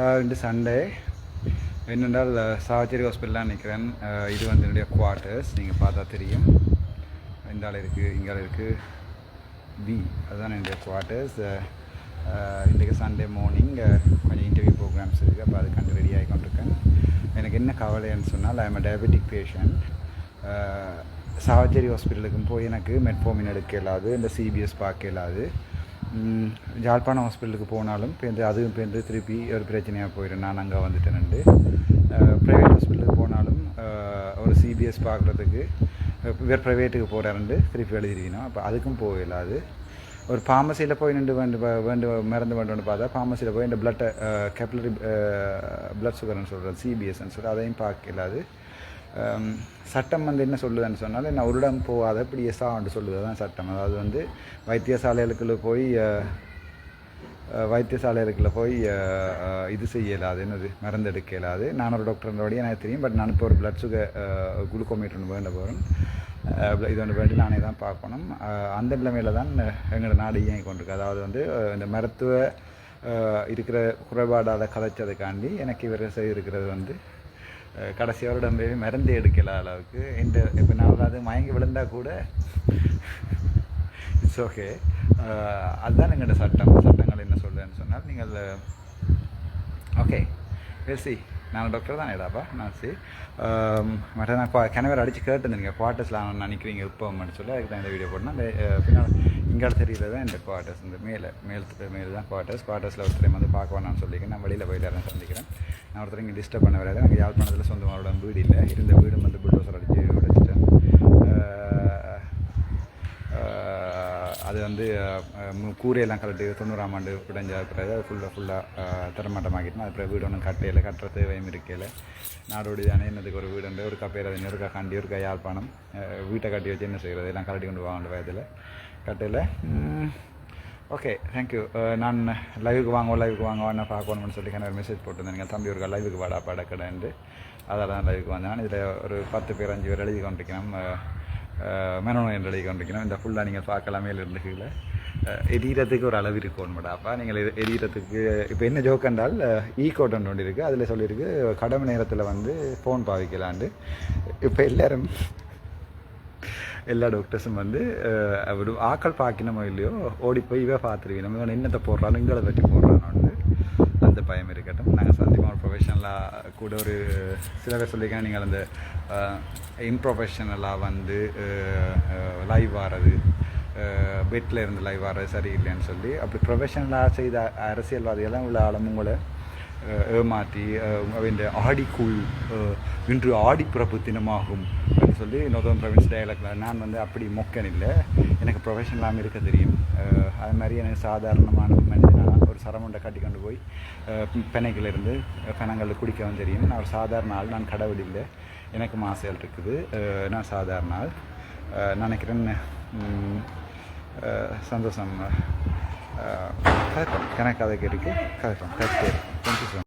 இன்று சண்டே என்னென்றால் சாவச்சேரி ஹாஸ்பிட்டலாக நிற்கிறேன் இது வந்து என்னுடைய குவார்ட்டர்ஸ் நீங்கள் பார்த்தா தெரியும். இந்த ஆள் இருக்குது இங்கே இருக்குது பி அதுதான் என்னுடைய குவார்ட்டர்ஸ் இன்றைக்கு சண்டே மார்னிங் கொஞ்சம் இன்டர்வியூ ப்ரோக்ராம்ஸ் இருக்குது அப்போ அதுக்காண்டு ரெடி ஆகி கொண்டிருக்கேன். எனக்கு என்ன கவலைன்னு சொன்னால் I am diabetic patient Chavakachcheri ஹாஸ்பிட்டலுக்கும் போய் எனக்கு மெட்ஃபோமின் எடுக்க இயலாது. இந்த சிபிஎஸ் பார்க்க இயலாது. ஜாழ்ப்பாணம் ஹாஸ்பிட்டலுக்கு போனாலும் இப்போ அதுவும் இப்போ திருப்பி ஒரு பிரச்சனையாக போயிடும் நான் அங்கே வந்துட்டேன்ண்டு ப்ரைவேட் ஹாஸ்பிட்டலுக்கு போனாலும் ஒரு சிபிஎஸ் பார்க்குறதுக்கு வேறு ப்ரைவேட்டுக்கு போகிறாருண்டு திருப்பி எழுதிருக்கணும். அப்போ அதுக்கும் போக ஒரு ஃபார்மசியில் போய் நின்று வேண்டு வேண்டு மருந்து வேண்டும்னு பார்த்தா ஃபார்மசியில் போய் இந்த பிளட்டை கேப்லரி பிளட் சுகர்னு சொல்கிறது சிபிஎஸ்ன்னு சொல்லி அதையும் பார்க்கலாது சட்டம் வந்து என்ன சொல்லுதுன்னு சொன்னால் என்ன ஒரு இடம் போகாத இப்படி எஸ்ஆண்டு சொல்லுது தான் சட்டம். அதாவது வந்து வைத்தியசாலைகளுக்குள்ள போய் வைத்தியசாலைகளுக்குள்ள போய் இது செய்ய இயலாது என்னது மருந்து எடுக்க இயலாது நான் ஒரு எனக்கு தெரியும் பட் நான் இப்போ ஒரு பிளட் சுகர் குளுக்கோமீட்டர் ஒன்று வேண்ட போகிறேன் இது ஒன்று வேண்டி நானே தான் பார்க்கணும். அந்த நிலைமையில் தான் எங்களோட நாடு இயங்கி கொண்டிருக்கு. அதாவது வந்து இந்த மருத்துவ இருக்கிற இருக்கிற குறைபாடால் கதைச்சதுக்காண்டி எனக்கு இவர் செய்திருக்கிறது வந்து கடைசி வருடம் போய் மருந்து எடுக்கல அளவுக்கு. இந்த இப்போ நான் அது மயங்கி விழுந்தா கூட இட்ஸ் ஓகே அதுதான் எங்களோட சட்டம். சட்டங்கள் என்ன சொல்லுன்னு சொன்னால் நீங்கள் ஓகே சி நான் டாக்டர் தான் ஏடாப்பா நான் சி மற்ற நான் கிணவர் அடித்து கேட்டுருந்தீங்க குவார்ட்டர்ஸில் நான் நினைக்கிறீங்க இப்போன்னு சொல்லி அதுக்கு தான் இந்த வீடியோ போட்டேன். பின்னால் இங்கால தெரியல தான் இந்த குவார்ட்டர்ஸ் இந்த மேலே மேல் மேலே தான் குவார்ட்டர்ஸ் குவார்ட்டர்ஸில் ஒருத்தரையும் வந்து பார்க்க வேணாம்னு சொல்லிக்கிறேன். நான் வெளியில் போயிட்டு சந்திக்கிறேன். நான் ஒருத்தர் இங்கே டிஸ்டர்ப் பண்ண வராது எனக்கு யாழ்ப்பாணத்தில் சொந்தமாரோட வீடு இல்லை. இருந்த வீடு வந்து புல்டோசர் அடித்து உடைச்சிட்டேன் அது வந்து கூரையெல்லாம் கலட்டு தொண்ணூறாம் ஆண்டு உடைஞ்ச பிறகு அது ஃபுல்லாக ஃபுல்லாக தரமாட்டமாக்கிட்டேன். அது பிறகு வீடு ஒன்றும் கட்டையில் கட்டுற தேவையும் இருக்கையில் நாடோடி தானே என்னதுக்கு ஒரு வீடு உண்டு? ஒரு கப்பையில் அது ஒருக்கா கண்டி ஒருக்கா யாழ்ப்பாணம். வீட்டை கட்டி வச்சு என்ன செய்கிறது எல்லாம் கலட்டி கொண்டு வாங்க வயதில் கட்டையில் ஓகே தேங்க்யூ uh, நான் லைவுக்கு வாங்க லைவுக்கு வாங்க வாங்க பார்க்கணும்னு சொல்லி எனக்கு மெசேஜ் போட்டிருந்தேன். தம்பி ஒரு லைவுக்கு வாடா படக்கடைன்ட்டு அதால் தான் லைவுக்கு வந்தேன். இதில் ஒரு பத்து பேர் அஞ்சு பேர் எழுதி கொண்டிருக்கணும் மெனோனோ என்று எழுதி கொண்டிருக்கணும் இந்த ஃபுல்லாக நீங்கள் பார்க்கலாமே மேல இருந்து எரியறதுக்கு ஒரு அளவு இருக்கணும்டாப்பா நீங்கள் எரி- எரியறதுக்கு இப்போ என்ன ஜோக் என்றால் ஈ கோட்டன் ஒன்று இருக்குது அதில் சொல்லியிருக்கு கடமை நேரத்தில் வந்து ஃபோன் பாவிக்கலான்ட்டு இப்போ எல்லோரும் எல்லா டாக்டர்ஸும் வந்து அஹ், அவர் ஆக்கள் பார்க்கணுமோ இல்லையோ ஓடி போய் இவ பார்த்துருவீங்க. நம்ம இவன் என்னத்தை போடுறானோ இங்களை பற்றி போடுறானோன்னு அந்த பயம் இருக்கட்டும். நாங்கள் சந்திப்போம். ப்ரொஃபஷனலாக கூட ஒரு சில பேர் சொல்லியிருக்காங்க நீங்கள் அந்த இம்ப்ரொஃபஷனலாக வந்து லைவ் வாரது பெட்டில் இருந்து லைவ் ஆறது சரியில்லைன்னு சொல்லி அப்படி ப்ரொஃபஷனலாக செய்த அரசியல்வாதிகள்லாம் உள்ள ஆளும் உங்களை ஏமாற்றி அவன் ஆடிக்குள் இன்று ஆடிப்பிறப்பு தினமாகும் அப்படின்னு சொல்லி நோதன் ப்ரொவின்ஸ் டயலாக்ல நான் வந்து அப்படி மொக்கன் இல்லை. எனக்கு ப்ரொஃபஷனலாக இருக்க தெரியும். அது மாதிரி எனக்கு சாதாரணமான மனிதனாக ஒரு சரமுண்டை கட்டி கொண்டு போய் பெனைகளிலிருந்து இருந்து பெனங்களில் குடிக்கவும் தெரியும். நான் ஒரு சாதாரண ஆள் நான் கடவுள் இல்லை. எனக்கு ஆசைகள் இருக்குது. நான் சாதாரண ஆள். நினைக்கிறேன் சந்தோஷம் கதைப்போம் கணக்கு கதைக்கு இருக்குது கதைப்போம் கதை தேங்க்யூ ஸோ